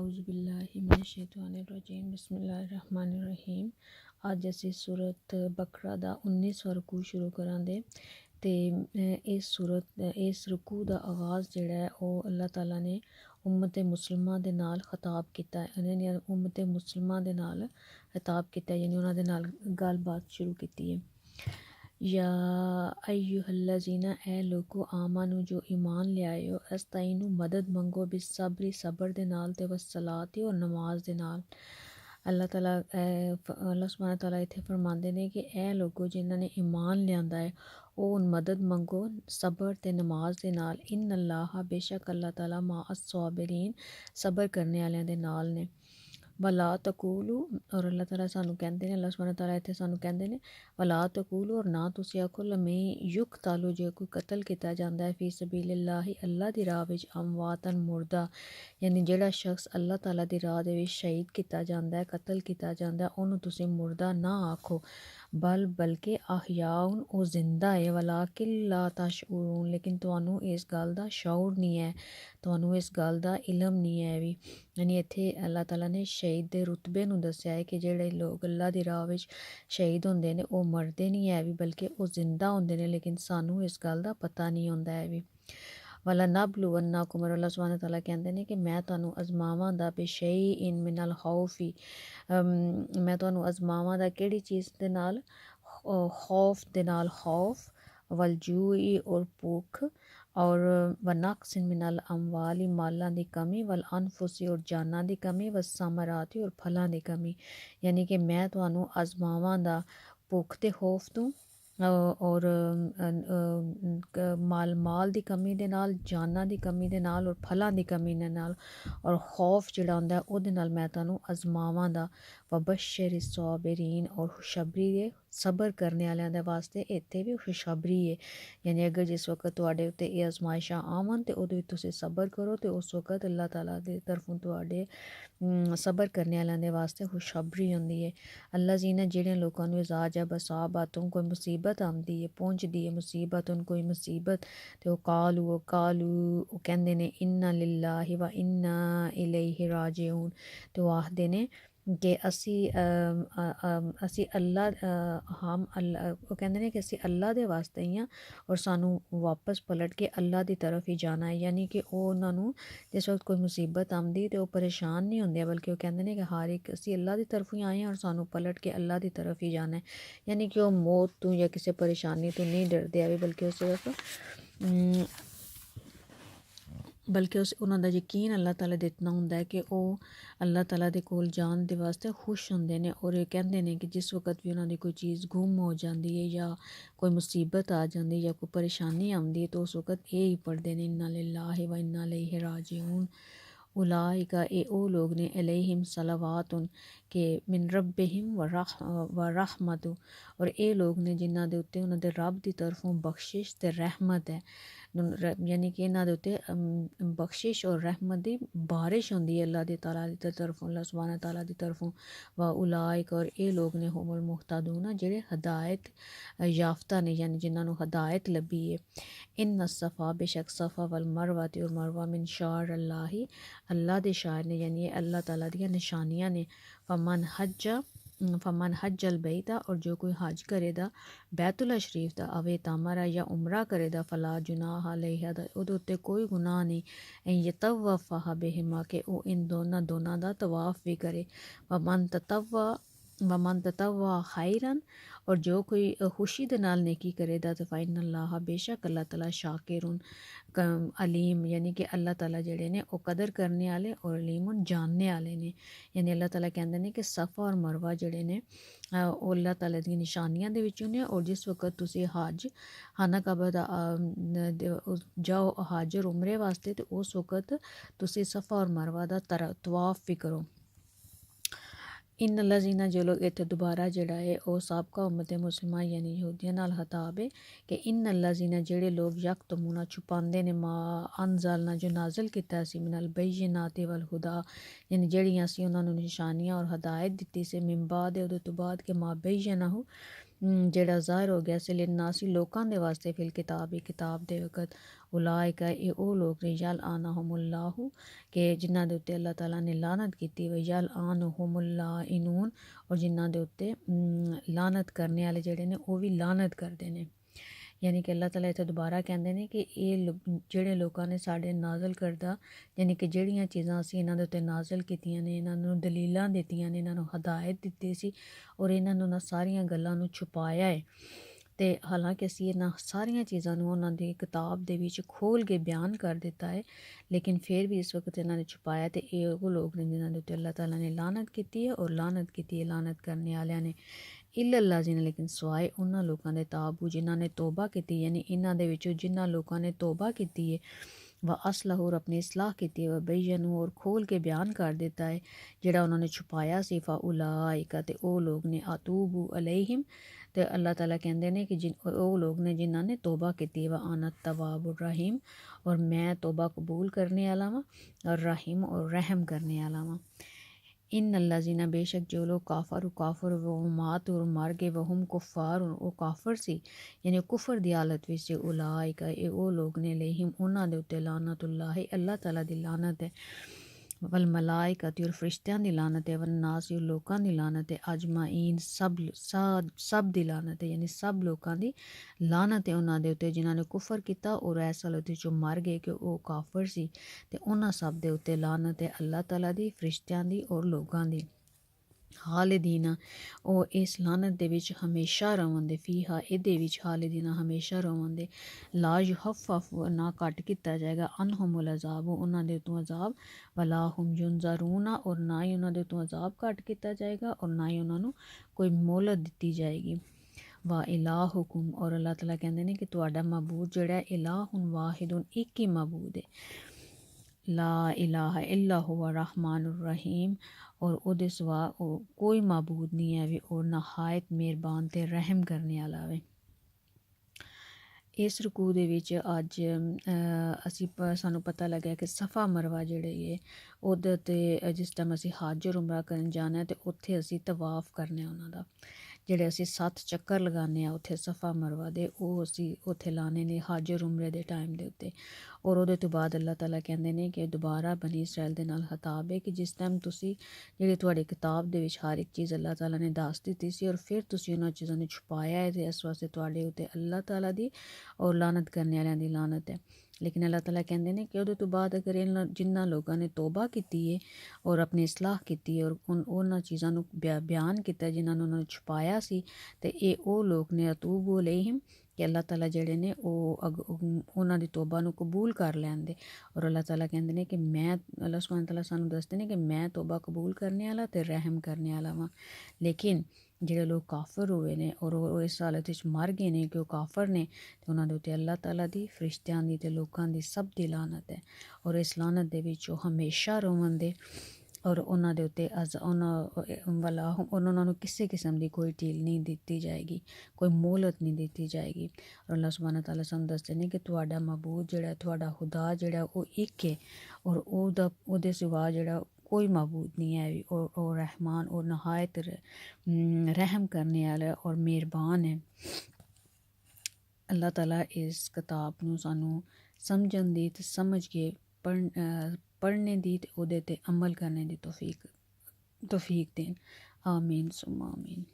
ਅਊਜ਼ੁਬਿਲਲਾਹਿਮਿਨਸ਼ੈਤਾਨਿਰਰਜੀਮ ਬਿਸਮਿਲ੍ਲਾਹਿਰਰਹਿਮਾਨਿਰਰਹੀਮ ਅੱਜ ਅਸੀਂ ਸੂਰਤ ਬਕਰਾ ਦਾ 19ਵਾਂ ਰਕੂ ਸ਼ੁਰੂ ਕਰਾਂਗੇ ਤੇ ਇਸ ਸੂਰਤ ਇਸ ਰਕੂ ਦਾ ਆਗਾਜ਼ ਜਿਹੜਾ ਹੈ ਉਹ ਅੱਲਾਹ ਤਾਲਾ ਨੇ ਉਮਤ ਮੁਸਲਮਾਂ ਦੇ ਨਾਲ ਖਿਤਾਬ ਕੀਤਾ ਹੈ ਯਾਨੀ ਉਮਤ ਮੁਸਲਮਾਂ ਦੇ ਨਾਲ ਖਿਤਾਬ ਕੀਤਾ ਯਾਨੀ ਉਹਨਾਂ ਦੇ ਨਾਲ ਗੱਲਬਾਤ ਸ਼ੁਰੂ ਕੀਤੀ ਹੈ ਯਾ ਅਯੁਹੱਲਜ਼ੀਨਾ, ਐ ਲੋਕੋ ਆਮਾਨੂ ਜੋ ਈਮਾਨ ਲਿਆਇਓ ਅਸਤਾਈਨੂ ਮਦਦ ਮੰਗੋ, ਬਿਸ ਸਬਰੀ, ਸਬਰ ਦੇ ਨਾਲ ਤੇ ਵਸਲਾਤ ਔਰ ਨਮਾਜ਼ ਦੇ ਨਾਲ। ਅੱਲਾਹ ਤਾਲਾ ਅੱਲਾਹ ਸੁਬਹਾਨ ਤਾਲਾ ਇੱਥੇ ਫਰਮਾਉਂਦੇ ਨੇ ਕਿ ਐ ਲੋਕੋ, ਜਿਨ੍ਹਾਂ ਨੇ ਈਮਾਨ ਲਿਆਂਦਾ ਹੈ, ਉਹ ਮਦਦ ਮੰਗੋ, ਸਬਰ ਤੇ ਨਮਾਜ਼ ਦੇ ਨਾਲ। ਇਨ ਅੱਲਾਹ, ਬੇਸ਼ੱਕ ਅੱਲਾਹ ਤਾਲਾ ਮਾ ਅਸ ਸਬਰ ਕਰਨ ਵਾਲਿਆਂ ਦੇ ਨਾਲ ਨੇ। ਵਲਾ ਤਕੂਲੂ ਔਰ ਅੱਲਾਹ ਤਾਲਾ ਸਾਨੂੰ ਕਹਿੰਦੇ ਨੇ ਅੱਲਾਹ ਸੁਬਹਾਨਾ ਤਾਲਾ ਇੱਥੇ ਸਾਨੂੰ ਕਹਿੰਦੇ ਨੇ ਵਲਾ ਤਕੂਲੂ ਔਰ ਨਾ ਤੁਸੀਂ ਆਖੋ ਲਮੇ ਯੁਕ ਤਾਲੂ ਜੇ ਕੋਈ ਕਤਲ ਕੀਤਾ ਜਾਂਦਾ ਹੈ ਫੀ ਸਬੀਲਿਲਲਾਹ ਅੱਲਾਹ ਦੀ ਰਾਹ ਵਿੱਚ ਅਮਵਾਤਨ ਮੁਰਦਾ ਯਾਨੀ ਜਿਹੜਾ ਸ਼ਖਸ ਅੱਲਾਹ ਤਾਲਾ ਦੀ ਰਾਹ ਦੇ ਵਿੱਚ ਸ਼ਹੀਦ ਕੀਤਾ ਜਾਂਦਾ ਹੈ ਕਤਲ ਕੀਤਾ ਜਾਂਦਾ ਉਹਨੂੰ ਤੁਸੀਂ ਮੁਰਦਾ ਨਾ ਆਖੋ ਬਲ ਬਲਕਿ ਅਹਯਾਉਨ ਉਹ ਜ਼ਿੰਦਾ ਹੈ ਵਲਾਕਿਨ ਲਾ ਤਸ਼ਉਰਨ ਲੇਕਿਨ ਤੁਹਾਨੂੰ ਇਸ ਗੱਲ ਦਾ ਸ਼ੌਰ ਨਹੀਂ ਹੈ, ਤੁਹਾਨੂੰ ਇਸ ਗੱਲ ਦਾ ਇਲਮ ਨਹੀਂ ਹੈ ਵੀ। ਯਾਨੀ ਇੱਥੇ ਅੱਲਾਹ ਤਾਲਾ ਨੇ ਸ਼ਹੀਦ ਦੇ ਰਤਬੇ ਨੂੰ ਦੱਸਿਆ ਹੈ ਕਿ ਜਿਹੜੇ ਲੋਕ ਅੱਲਾ ਦੀ ਰਾਹ ਵਿੱਚ ਸ਼ਹੀਦ ਹੁੰਦੇ ਨੇ, ਉਹ ਮਰਦੇ ਨਹੀਂ ਹੈ ਵੀ, ਬਲਕਿ ਉਹ ਜ਼ਿੰਦਾ ਹੁੰਦੇ ਨੇ। ਲੇਕਿਨ ਸਾਨੂੰ ਇਸ ਗੱਲ ਦਾ ਪਤਾ ਨਹੀਂ ਹੁੰਦਾ ਹੈ ਵੀ ਵਲਾ ਨਬਲੂ ਅੰਨਾਕੁਮ ਅੱਲਾਹ ਸੁਬਹਾਨ ਤਾਲਾ ਕਹਿੰਦੇ ਨੇ ਕਿ ਮੈਂ ਤੁਹਾਨੂੰ ਅਜ਼ਮਾਵਾਂ ਦਾ ਬੇਸ਼ਈ ਇਨ ਮਿਨਲ ਖੌਫੀ ਮੈਂ ਤੁਹਾਨੂੰ ਅਜ਼ਮਾਵਾਂ ਦਾ ਕਿਹੜੀ ਚੀਜ਼ ਦੇ ਨਾਲ? ਖੌਫ ਦੇ ਨਾਲ ਖੌਫ ਵਲ ਜੂਈ ਔਰ ਭੁੱਖ, ਔਰ ਵਨਕਸਿਨ ਮਿਨਲ ਅਮਵਾਲੀ ਮਾਲਾਂ ਦੀ ਕਮੀ, ਵਲ ਅਨਫੁਸੀ ਔਰ ਜਾਨਾਂ ਦੀ ਕਮੀ ਵ ਸਮਰਾਤੀ ਔਰ ਫਲਾਂ ਦੀ ਕਮੀ। ਯਾਨੀ ਕਿ ਮੈਂ ਤੁਹਾਨੂੰ ਅਜ਼ਮਾਵਾਂ ਦਾ ਭੁੱਖ ਤੇ ਖੌਫ ਤੋਂ ਔਰ ਮਾਲ ਮਾਲ ਦੀ ਕਮੀ ਦੇ ਨਾਲ, ਜਾਨਾਂ ਦੀ ਕਮੀ ਦੇ ਨਾਲ ਔਰ ਫਲਾਂ ਦੀ ਕਮੀ ਦੇ ਨਾਲ ਔਰ ਖੌਫ ਜਿਹੜਾ ਹੁੰਦਾ ਉਹਦੇ ਨਾਲ ਮੈਂ ਤੁਹਾਨੂੰ ਅਜ਼ਮਾਵਾਂ ਦਾ ਵਬਸ਼ਰ ਸਾਬਰੀਨ ਔਰ ਖੁਸ਼ਬਰੀ ਦੇ ਸਬਰ ਕਰਨ ਵਾਲਿਆਂ ਦੇ ਵਾਸਤੇ ਇੱਥੇ ਵੀ ਖੁਸ਼ਬਰੀ ਹੈ ਯਾਨੀ ਅਗਰ ਜਿਸ ਵਕਤ ਤੁਹਾਡੇ ਉੱਤੇ ਇਹ ਅਜ਼ਮਾਇਸ਼ਾਂ ਆਵਣ ਤੇ ਉਹਦੇ ਵਿੱਚ ਤੁਸੀਂ ਸਬਰ ਕਰੋ ਤੇ ਉਸ ਵਕਤ ਅੱਲਾਹ ਤਾਲਾ ਦੇ ਤਰਫੋਂ ਤੁਹਾਡੇ ਸਬਰ ਕਰਨ ਵਾਲਿਆਂ ਦੇ ਵਾਸਤੇ ਖੁਸ਼ਬਰੀ ਹੁੰਦੀ ਹੈ ਅੱਲਾਹ ਜੀ ਨੇ ਜਿਹੜੇ ਲੋਕਾਂ ਨੂੰ ਇਜ਼ਾਜ ਹੈ, ਬਸਾਬਾਤੋਂ ਕੋਈ ਮੁਸੀਬਤ ਆਉਂਦੀ ਹੈ ਪਹੁੰਚਦੀ ਹੈ ਮੁਸੀਬਤ ਉਹਨਾਂ ਕੋਈ ਮੁਸੀਬਤ ਤੇ ਉਹ ਕਾਲੂ ਉਹ ਕਾਲੂ, ਉਹ ਕਹਿੰਦੇ ਨੇ, ਇਨਾ ਲਿllahi ਵਾ, ਇਨਾ ਇਲੈਹਿ ਰਾਜਿਉਨ ਤੇ ਉਹ ਆਖਦੇ ਨੇ ਕਿ ਅਸੀਂ ਅਸੀਂ ਅੱਲਾ ਹਮ ਅੱਲਾ ਉਹ ਕਹਿੰਦੇ ਨੇ ਕਿ ਅਸੀਂ ਅੱਲਾ ਦੇ ਵਾਸਤੇ ਹੀ ਆ ਔਰ ਸਾਨੂੰ ਵਾਪਸ ਪਲਟ ਕੇ ਅੱਲਾ ਦੀ ਤਰਫ ਹੀ ਜਾਣਾ ਹੈ। ਯਾਨੀ ਕਿ ਉਹ ਉਹਨਾਂ ਨੂੰ ਜਿਸ ਵਕਤ ਕੋਈ ਮੁਸੀਬਤ ਆਉਂਦੀ ਤੇ ਉਹ ਪਰੇਸ਼ਾਨ ਨਹੀਂ ਹੁੰਦੇ, ਬਲਕਿ ਉਹ ਕਹਿੰਦੇ ਨੇ ਕਿ ਹਰ ਇੱਕ ਅਸੀਂ ਅੱਲਾ ਦੀ ਤਰਫ ਹੀ ਆਏ ਹਾਂ ਔਰ ਸਾਨੂੰ ਪਲਟ ਕੇ ਅੱਲਾ ਦੀ ਤਰਫ ਹੀ ਜਾਣਾ ਹੈ। ਯਾਨੀ ਕਿ ਉਹ ਮੌਤ ਤੋਂ ਜਾਂ ਕਿਸੇ ਪਰੇਸ਼ਾਨੀ ਤੋਂ ਨਹੀਂ ਡਰਦੇ ਆਵੇ ਬਲਕਿ ਉਹ ਸਿਰਫ ਬਲਕਿ ਉਸ ਉਹਨਾਂ ਦਾ ਯਕੀਨ ਅੱਲਾਹ ਤਾਲਾ ਦੇ ਇਤਨਾ ਹੁੰਦਾ ਹੈ ਕਿ ਉਹ ਅੱਲਾਹ ਤਾਲਾ ਦੇ ਕੋਲ ਜਾਣ ਦੇ ਵਾਸਤੇ ਖੁਸ਼ ਹੁੰਦੇ ਨੇ ਔਰ ਇਹ ਕਹਿੰਦੇ ਨੇ ਕਿ ਜਿਸ ਵਕਤ ਵੀ ਉਹਨਾਂ ਦੀ ਕੋਈ ਚੀਜ਼ ਗੁੰਮ ਹੋ ਜਾਂਦੀ ਹੈ ਜਾਂ ਕੋਈ ਮੁਸੀਬਤ ਆ ਜਾਂਦੀ ਜਾਂ ਕੋਈ ਪਰੇਸ਼ਾਨੀ ਆਉਂਦੀ ਹੈ ਤਾਂ ਉਸ ਵਕਤ ਇਹ ਹੀ ਪੜਦੇ ਨੇ ਇਨਾ ਲਿllahi ਵਾ ਇਨਾ ਇਲੈਹਿ ਰਾਜਿਉਨ ਉਲਾਇਕਾ ਇਹ ਉਹ ਲੋਕ ਨੇ ਅਲੈਹਿਮ ਸਲਾਵਾਤੁਨ ਕਿ ਮਿਨ ਰੱਬਿਹਿਮ ਵ ਰਹਿਮਤੁ ਔਰ ਇਹ ਲੋਕ ਨੇ ਜਿਨ੍ਹਾਂ ਦੇ ਉੱਤੇ ਉਹਨਾਂ ਦੇ ਰੱਬ ਦੀ ਤਰਫੋਂ ਬਖਸ਼ਿਸ਼ ਤੇ ਰਹਿਮਤ ਹੈ ਯਾਨੀ ਕਿ ਇਹਨਾਂ ਦੇ ਉੱਤੇ ਬਖਸ਼ਿਸ਼ ਔਰ ਰਹਿਮਤ ਦੀ ਬਾਰਿਸ਼ ਹੁੰਦੀ ਹੈ ਅੱਲਾਹ ਦੇ ਤਾਲਾ ਦੀ ਤਰਫੋਂ ਅੱਲਾਹ ਸੁਬਹਾਨ ਤਾਲਾ ਦੀ ਤਰਫੋਂ ਵਾ ਉਲਾਇਕ ਔਰ ਇਹ ਲੋਕ ਨੇ ਹੁਮਲ ਮੁਹਤਦੂਨ ਜਿਹੜੇ ਹਦਾਇਤ ਯਾਫਤਾ ਨੇ ਯਾਨੀ ਜਿਨ੍ਹਾਂ ਨੂੰ ਹਦਾਇਤ ਲੱਭੀ ਹੈ ਇਨ ਸਫਾ ਬੇਸ਼ੱਕ ਸਫਾ ਵਲ ਮਰਵਾ ਤੇ ਔਰ ਮਰਵਾ ਮਿਨ ਸ਼ਾਰ ਅੱਲਾਹੀ ਅੱਲਾਹ ਦੇ ਸ਼ਾਰ ਨੇ ਯਾਨੀ ਇਹ ਅੱਲਾਹ ਤਾਲਾ ਦੀਆਂ ਨਿਸ਼ਾਨੀਆਂ ਨੇ ਫਮਨ ਹਜ ਫਮਨ ਹਜਲ ਬੈਤਾ ਔਰ ਜੋ ਕੋਈ ਹਜ ਕਰੇਦਾ ਬੈਤੁਲ ਸ਼ਰੀਫ ਦਾ ਅਵੇ ਤਾਮਰਾ ਜਾਂ ਉਮਰਾ ਕਰੇਦਾ ਫਲਾ ਜੁਨਾਹ ਅਲੈਹਾ ਦਾ। ਉਹਦੇ ਉੱਤੇ ਕੋਈ ਗੁਨਾਹ ਨਹੀਂ। ਐ ਯਤਵਫਾ ਬਹਿਮਾ, ਕਿ ਉਹ ਇਨ ਦੋਨਾਂ ਦੋਨਾਂ ਦਾ ਤਵਾਫ ਵੀ ਕਰੇ। ਵਮਨ ਤਤਵਾ ਵਮਨ ਤਤਵਾ ਖੈਰਨ ਔਰ ਜੋ ਕੋਈ ਖੁਸ਼ੀ ਦੇ ਨਾਲ ਨੇਕੀ ਕਰੇਦਾ ਤਾਂ ਫਾਇਨ ਅੱਲਾਹ ਬੇਸ਼ੱਕ ਅੱਲਾਹ ਤਾਲਾ ਸ਼ਾਕਿਰun ਅਲੀਮ ਯਾਨੀ ਕਿ ਅੱਲਾਹ ਤਾਲਾ ਜਿਹੜੇ ਨੇ ਉਹ ਕਦਰ ਕਰਨੇ ਵਾਲੇ ਔਰ ਅਲੀਮੁਨ ਜਾਣਨੇ ਵਾਲੇ ਨੇ ਯਾਨੀ ਅੱਲਾਹ ਤਾਲਾ ਕਹਿੰਦੇ ਨੇ ਕਿ ਸਫਾ ਔਰ ਮਰਵਾ ਜਿਹੜੇ ਨੇ ਉਹ ਅੱਲਾਹ ਤਾਲਾ ਦੀਆਂ ਨਿਸ਼ਾਨੀਆਂ ਦੇ ਵਿੱਚੋਂ ਨੇ ਔਰ ਜਿਸ ਵਕਤ ਤੁਸੀਂ ਹਜ ਹਾਨਾ ਕਾਬਾ ਦਾ ਜਾਓ ਹਾਜਰ ਉਮਰੇ ਵਾਸਤੇ ਤੇ ਉਸ ਵਕਤ ਤੁਸੀਂ ਸਫਾ ਔਰ ਮਰਵਾ ਦਾ ਤਵਾਫ ਵੀ ਕਰੋ ਇਨ ਲਜ਼ੀਨਾ ਜੋ ਲੋਕ ਇੱਥੇ ਦੁਬਾਰਾ ਜਿਹੜਾ ਹੈ, ਉਹ ਸਾਬਕਾ ਉਮਤ ਮੁਸਲਮਾਨ ਯਾਨੀ ਯਹੂਦੀਆਂ ਨਾਲ ਹਤਾਬ ਹੈ ਕਿ ਇਨ ਲਜ਼ੀਨਾ ਜਿਹੜੇ ਲੋਕ ਯਕ ਯਕਤਮੂਨਾ ਛੁਪਾਉਂਦੇ ਨੇ, ਮਾ ਅਨਜ਼ਲਨਾ ਜੋ ਨਾਜ਼ਲ ਕੀਤਾ ਸੀ ਮਿਨਲ ਬੈਯਨਾਤ ਵਲ ਹੁਦਾ ਯਾਨੀ ਜਿਹੜੀਆਂ ਸੀ ਉਹਨਾਂ ਨੂੰ ਨਿਸ਼ਾਨੀਆਂ ਔਰ ਹਦਾਇਤ ਦਿੱਤੀ ਸੀ ਮਿੰਬਾ ਦੇ ਉਹਦੇ ਤੋਂ ਬਾਅਦ ਕਿ ਮਾ ਬੈਯਨਾਹੂ ਜਿਹੜਾ ਜ਼ਾਹਿਰ ਹੋ ਗਿਆ ਸੀ ਲਿਨਾਸੀ ਲੋਕਾਂ ਦੇ ਵਾਸਤੇ ਫਿਲ ਕਿਤਾਬ ਹੀ, ਕਿਤਾਬ ਦੇ ਵਕਤ ਉਲਾਇਕਾ ਇਹ ਉਹ ਲੋਕ ਨੇ, ਯਲ ਆਨਹੁਮੁල්ਲਾਹੁ ਕਿ ਜਿਨ੍ਹਾਂ ਦੇ ਉੱਤੇ ਅੱਲਾਹ ਤਾਲਾ ਨੇ ਲਾਨਤ ਕੀਤੀ ਹੋਈ, ਯਲ ਇਨੂਨ ਔਰ ਜਿਨ੍ਹਾਂ ਦੇ ਉੱਤੇ ਲਾਨਤ ਕਰਨੇ ਵਾਲੇ ਜਿਹੜੇ ਨੇ, ਉਹ ਵੀ ਲਾਨਤ ਕਰਦੇ ਨੇ। ਯਾਨੀ ਕਿ ਅੱਲਾਹ ਤਾਲਾ ਇੱਥੇ ਦੁਬਾਰਾ ਕਹਿੰਦੇ ਨੇ ਕਿ ਇਹ ਜਿਹੜੇ ਲੋਕਾਂ ਨੇ ਸਾਡੇ ਨਾਜ਼ਲ ਕਰਦਾ, ਯਾਨੀ ਕਿ ਜਿਹੜੀਆਂ ਚੀਜ਼ਾਂ ਅਸੀਂ ਇਹਨਾਂ ਦੇ ਉੱਤੇ ਨਾਜ਼ਲ ਕੀਤੀਆਂ ਨੇ, ਇਹਨਾਂ ਨੂੰ ਦਲੀਲਾਂ ਦਿੱਤੀਆਂ ਨੇ, ਇਹਨਾਂ ਨੂੰ ਹਦਾਇਤ ਦਿੱਤੀ ਸੀ, ਔਰ ਇਹਨਾਂ ਨੂੰ ਨਾ ਸਾਰੀਆਂ ਗੱਲਾਂ ਨੂੰ ਛੁਪਾਇਆ ਹੈ। ਤੇ ਹਾਲਾਂਕਿ ਅਸੀਂ ਇਹਨਾਂ ਸਾਰੀਆਂ ਚੀਜ਼ਾਂ ਨੂੰ ਉਹਨਾਂ ਦੀ ਕਿਤਾਬ ਦੇ ਵਿੱਚ ਖੋਲ ਕੇ ਬਿਆਨ ਕਰ ਦਿੱਤਾ ਹੈ, ਲੇਕਿਨ ਫਿਰ ਵੀ ਇਸ ਵਕਤ ਇਹਨਾਂ ਨੇ ਛੁਪਾਇਆ ਤੇ ਇਹ ਉਹ ਲੋਕ ਨੇ ਜਿਨ੍ਹਾਂ ਦੇ ਉੱਤੇ ਅੱਲਾਹ ਤਾਲਾ ਨੇ ਲਾਨਤ ਕੀਤੀ ਹੈ ਔਰ ਲਾਨਤ ਕੀਤੀ ਹੈ ਲਾਨਤ ਕਰਨ ਵਾਲਿਆਂ ਨੇ ਇੱਲ੍ਹਾ ਜੀ ਨੇ ਲੇਕਿਨ ਸਵਾਏ ਉਹਨਾਂ ਲੋਕਾਂ ਦੇ ਤਾਬੂ, ਜਿਨ੍ਹਾਂ ਨੇ ਤੋਬਾ ਕੀਤੀ, ਯਾਨੀ ਇਹਨਾਂ ਦੇ ਵਿੱਚੋਂ ਜਿਨ੍ਹਾਂ ਲੋਕਾਂ ਨੇ ਤੋਬਾ ਕੀਤੀ ਹੈ ਵਾ ਅਸਲਹ ਔਰ ਆਪਣੀ ਇਸਲਾਹ ਕੀਤੀ ਹੈ ਬਈਨੂ ਔਰ ਖੋਲ ਕੇ ਬਿਆਨ ਕਰ ਦਿੱਤਾ ਹੈ ਜਿਹੜਾ ਉਹਨਾਂ ਨੇ ਛੁਪਾਇਆ ਸੀ ਫਾ ਉਲਾਇਕਾ ਤੇ ਉਹ ਲੋਕ ਨੇ ਆਤੂਬੂ ਅਲੈਹਿਮ ਤੇ ਅੱਲਾਹ ਤਾਲਾ ਕਹਿੰਦੇ ਨੇ ਕਿ ਜਿਨ ਉਹ ਲੋਕ ਨੇ ਜਿਨ੍ਹਾਂ ਨੇ ਤੋਬਾ ਕੀਤੀ ਵਾ ਆਨਾ ਤਵਾਬੁਰ ਰਹੀਮ ਔਰ ਮੈਂ ਤੋਬਾ ਕਬੂਲ ਕਰਨੇ ਵਾਲਾ ਵਾਂ ਔਰ ਰਹੀਮ ان اللہ جی زینہ بے شک جو لوگ کافر و کافر و مات اور مر گئے، وہ ہم کفار و کافر سی۔ یعنی کفر دی حالت اولائی کا اے او لوگ نے لے ہم انہ دے اوتے لعنت اللہ اللہ تعالی دی ہے۔ ਵਲ ਮਲਾਇਕਤ ਔਰ ਫਰਿਸ਼ਤਿਆਂ ਦੀ ਲਾਨਤ ਹੈ ਵਨ ਨਾਸ ਔਰ ਲੋਕਾਂ ਦੀ ਲਾਨਤ ਹੈ, ਅਜਮਾਈਨ ਸਭ ਸਭ ਦੀ ਲਾਨਤ ਹੈ, ਯਾਨੀ ਸਭ ਲੋਕਾਂ ਦੀ ਲਾਨਤ ਹੈ ਉਹਨਾਂ ਦੇ ਉੱਤੇ, ਜਿਨ੍ਹਾਂ ਨੇ ਕੁਫਰ ਕੀਤਾ, ਔਰ ਐਸਾ ਲੋਤੇ ਚੋਂ ਮਰ ਗਏ ਕਿ ਉਹ ਕਾਫਰ ਸੀ, ਤੇ ਉਹਨਾਂ ਸਭ ਦੇ ਉੱਤੇ ਲਾਨਤ ਹੈ, ਅੱਲਾਹ ਤਾਲਾ ਦੀ, ਫਰਿਸ਼ਤਿਆਂ ਦੀ ਔਰ ਲੋਕਾਂ ਦੀ। ਹਾਲਿਦੀਨਾ। ਉਹ ਇਸ ਲਾਨਤ ਦੇ ਵਿੱਚ ਹਮੇਸ਼ਾ ਰਵੰਦੇ। ਫੀਹਾ ਇਹਦੇ ਵਿੱਚ ਹਾਲਿਦੀਨਾ ਹਮੇਸ਼ਾ ਰਵੰਦੇ। ਲਾ ਯਹਫਫ ਨਾ ਕੱਟ ਕੀਤਾ ਜਾਏਗਾ। ਅਨਹਮੁਲ ਅਜ਼ਾਬ ਉਹਨਾਂ ਦੇ ਤੋਂ ਅਜ਼ਾਬ। ਵਲਾ ਹਮ ਯੁਨਜ਼ਰੂਨਾ, ਔਰ ਨਾ ਹੀ ਉਹਨਾਂ ਦੇ ਤੋਂ ਅਜ਼ਾਬ ਕੱਟ ਕੀਤਾ ਜਾਏਗਾ, ਔਰ ਨਾ ਹੀ ਉਹਨਾਂ ਨੂੰ ਕੋਈ ਮੋਹਲਤ ਦਿੱਤੀ ਜਾਏਗੀ। ਵਾ ਇਲਾਹੁਕਮ, ਔਰ ਅੱਲਾਹ ਤਾਲਾ ਕਹਿੰਦੇ ਨੇ ਕਿ ਤੁਹਾਡਾ ਮਾਬੂਦ ਜਿਹੜਾ ਇਲਾਹੁਨ ਵਾਹਿਦੁਨ, ਇੱਕ ਹੀ ਮਾਬੂਦ ਹੈ। ਲਾ ਇਲਾਹਾ ਇਲਾ ਹੁਵਾ ਰਹਿਮਾਨੁਰ ਰਹੀਮ। ਔਰ ਉਹਦੇ ਸਿਵਾ ਉਹ ਕੋਈ ਮਾਬੂਦ ਨਹੀਂ ਹੈ ਵੀ ਉਹ ਨਹਾਇਤ ਮਿਹਰਬਾਨ ਤੇ ਰਹਿਮ ਕਰਨ ਵਾਲਾ ਵੇ ਇਸ ਰਕੂ ਦੇ ਵਿੱਚ ਅੱਜ ਅਸੀਂ ਸਾਨੂੰ ਪਤਾ ਲੱਗਿਆ ਕਿ ਸਫਾ ਮਰਵਾ ਜਿਹੜੇ ਹੈ ਉਹਦੇ ਤੇ, ਜਿਸ ਟਾਈਮ ਅਸੀਂ ਹਾਜ਼ਰ ਉਮਰਾ ਕਰਨ ਜਾਣਾ ਤੇ ਉੱਥੇ ਅਸੀਂ ਤਵਾਫ ਕਰਨਾ ਉਹਨਾਂ ਦਾ। ਜਿਹੜੇ ਅਸੀਂ ਸੱਤ ਚੱਕਰ ਲਗਾਉਂਦੇ ਆ ਉੱਥੇ ਸਫਾ ਮਰਵਾ ਦੇ, ਉਹ ਅਸੀਂ ਉੱਥੇ ਲਾਣੇ ਨੇ ਹਾਜ਼ਰ ਉਮਰੇ ਦੇ ਟਾਈਮ ਦੇ ਉੱਤੇ। ਔਰ ਉਹਦੇ ਤੋਂ ਬਾਅਦ ਅੱਲਾਹ ਤਾਲਾ ਕਹਿੰਦੇ ਨੇ ਕਿ ਦੁਬਾਰਾ ਬਣੀ ਇਸਰਾਇਲ ਦੇ ਨਾਲ ਹਤਾਬ ਹੈ ਕਿ ਜਿਸ ਟਾਈਮ ਤੁਸੀਂ ਜਿਹੜੀ ਤੁਹਾਡੀ ਕਿਤਾਬ ਦੇ ਵਿੱਚ ਹਰ ਇੱਕ ਚੀਜ਼ ਅੱਲਾਹ ਤਾਲਾ ਨੇ ਦੱਸ ਦਿੱਤੀ ਸੀ ਔਰ ਫਿਰ ਤੁਸੀਂ ਉਹਨਾਂ ਚੀਜ਼ਾਂ ਨੂੰ ਛੁਪਾਇਆ ਹੈ ਤੇ ਇਸ ਵਾਸਤੇ ਤੁਹਾਡੇ ਉੱਤੇ ਅੱਲਾਹ ਤਾਲਾ ਦੀ ਔਰ ਲਾਨਤ ਕਰਨ ਵਾਲਿਆਂ ਦੀ ਲਾਨਤ ਹੈ। ਲੇਕਿਨ ਅੱਲਾਹ ਤਾਲਾ ਕਹਿੰਦੇ ਨੇ ਕਿ ਉਹਦੇ ਤੋਂ ਬਾਅਦ ਅਗਰ ਇਹਨਾਂ ਜਿੰਨਾ ਲੋਕਾਂ ਨੇ ਤੋਬਾ ਕੀਤੀ ਹੈ ਔਰ ਆਪਣੀ ਇਸਲਾਹ ਕੀਤੀ ਔਰ ਉਹਨਾਂ ਚੀਜ਼ਾਂ ਨੂੰ ਬਿਆਨ ਕੀਤਾ ਜਿਨ੍ਹਾਂ ਨੂੰ ਉਹਨਾਂ ਨੇ ਛੁਪਾਇਆ ਸੀ ਤੇ ਇਹ ਉਹ ਲੋਕ ਨੇ ਅਤੂਬੂ ਅਲੈਹਿਮ ਕਿ ਅੱਲਾਹ ਤਾਲਾ ਜਿਹੜੇ ਨੇ ਉਹ ਅਗ ਉਹਨਾਂ ਦੀ ਤੋਬਾ ਨੂੰ ਕਬੂਲ ਕਰ ਲੈਂਦੇ ਔਰ ਅੱਲਾਹ ਤਾਲਾ ਕਹਿੰਦੇ ਨੇ ਕਿ ਮੈਂ, ਅੱਲਾਹ ਸੁਬਹਾਨ ਤਾਲਾ ਸਾਨੂੰ ਦੱਸਦੇ ਨੇ ਕਿ ਮੈਂ ਤੋਬਾ ਕਬੂਲ ਕਰਨੇ ਵਾਲਾ ਤੇ ਰਹਿਮ ਕਰਨੇ ਵਾਲਾ ਵਾਂ। ਲੇਕਿਨ ਜਿਹੜੇ ਲੋਕ ਕਾਫਰ ਹੋਏ ਨੇ ਔਰ ਉਹ ਇਸ ਹਾਲਤ ਵਿੱਚ ਮਰ ਗਏ ਨੇ ਕਿ ਉਹ ਕਾਫਰ ਨੇ, ਤੇ ਉਹਨਾਂ ਦੇ ਉੱਤੇ ਅੱਲਾਹ ਤਾਲਾ ਦੀ, ਫਰਿਸ਼ਤਿਆਂ ਦੀ ਤੇ ਲੋਕਾਂ ਦੀ ਸਭ ਦੀ ਲਾਨਤ ਹੈ। ਔਰ ਇਸ ਲਾਨਤ ਦੇ ਵਿੱਚ ਉਹ ਹਮੇਸ਼ਾ ਰੋਵੰਦੇ ਔਰ ਉਹਨਾਂ ਦੇ ਉੱਤੇ ਅਜ਼ ਉਹਨਾਂ ਵਲਾ ਉਹਨਾਂ ਨੂੰ ਕਿਸੇ ਕਿਸਮ ਦੀ ਕੋਈ ਢੀਲ ਨਹੀਂ ਦਿੱਤੀ ਜਾਏਗੀ, ਕੋਈ ਮੋਹਲਤ ਨਹੀਂ ਦਿੱਤੀ ਜਾਏਗੀ। ਔਰ ਅੱਲਾ ਸੁਬਹਾਨਾ ਤਾਲਾ ਸਾਨੂੰ ਦੱਸਦੇ ਨੇ ਕਿ ਤੁਹਾਡਾ ਮਬੂਦ ਜਿਹੜਾ, ਤੁਹਾਡਾ ਖੁਦਾ ਜਿਹੜਾ ਉਹ ਇੱਕ ਹੈ ਔਰ ਉਹਦਾ, ਉਹਦੇ ਸਿਵਾ ਜਿਹੜਾ ਕੋਈ ਮਬੂਦ ਨਹੀਂ ਹੈ ਔਰ ਉਹ ਰਹਿਮਾਨ ਔਰ ਨਹਾਇਤ ਰਹਿਮ ਕਰਨ ਵਾਲਾ ਔਰ ਮਿਹਰਬਾਨ ਹੈ। ਅੱਲਾਹ ਤਾਲਾ ਇਸ ਕਿਤਾਬ ਨੂੰ ਸਾਨੂੰ ਸਮਝਣ ਦੀ ਤੇ ਸਮਝ ਕੇ ਪੜ੍ਹ ਪੜ੍ਹਨੇ ਦੀ ਤੇ ਉਹਦੇ ਤੇ ਅਮਲ ਕਰਨੇ ਦੀ ਤੌਫੀਕ ਤੌਫੀਕ ਦੇਣ। ਆਮੀਨ ਸੁਮਾ ਆਮੀਨ।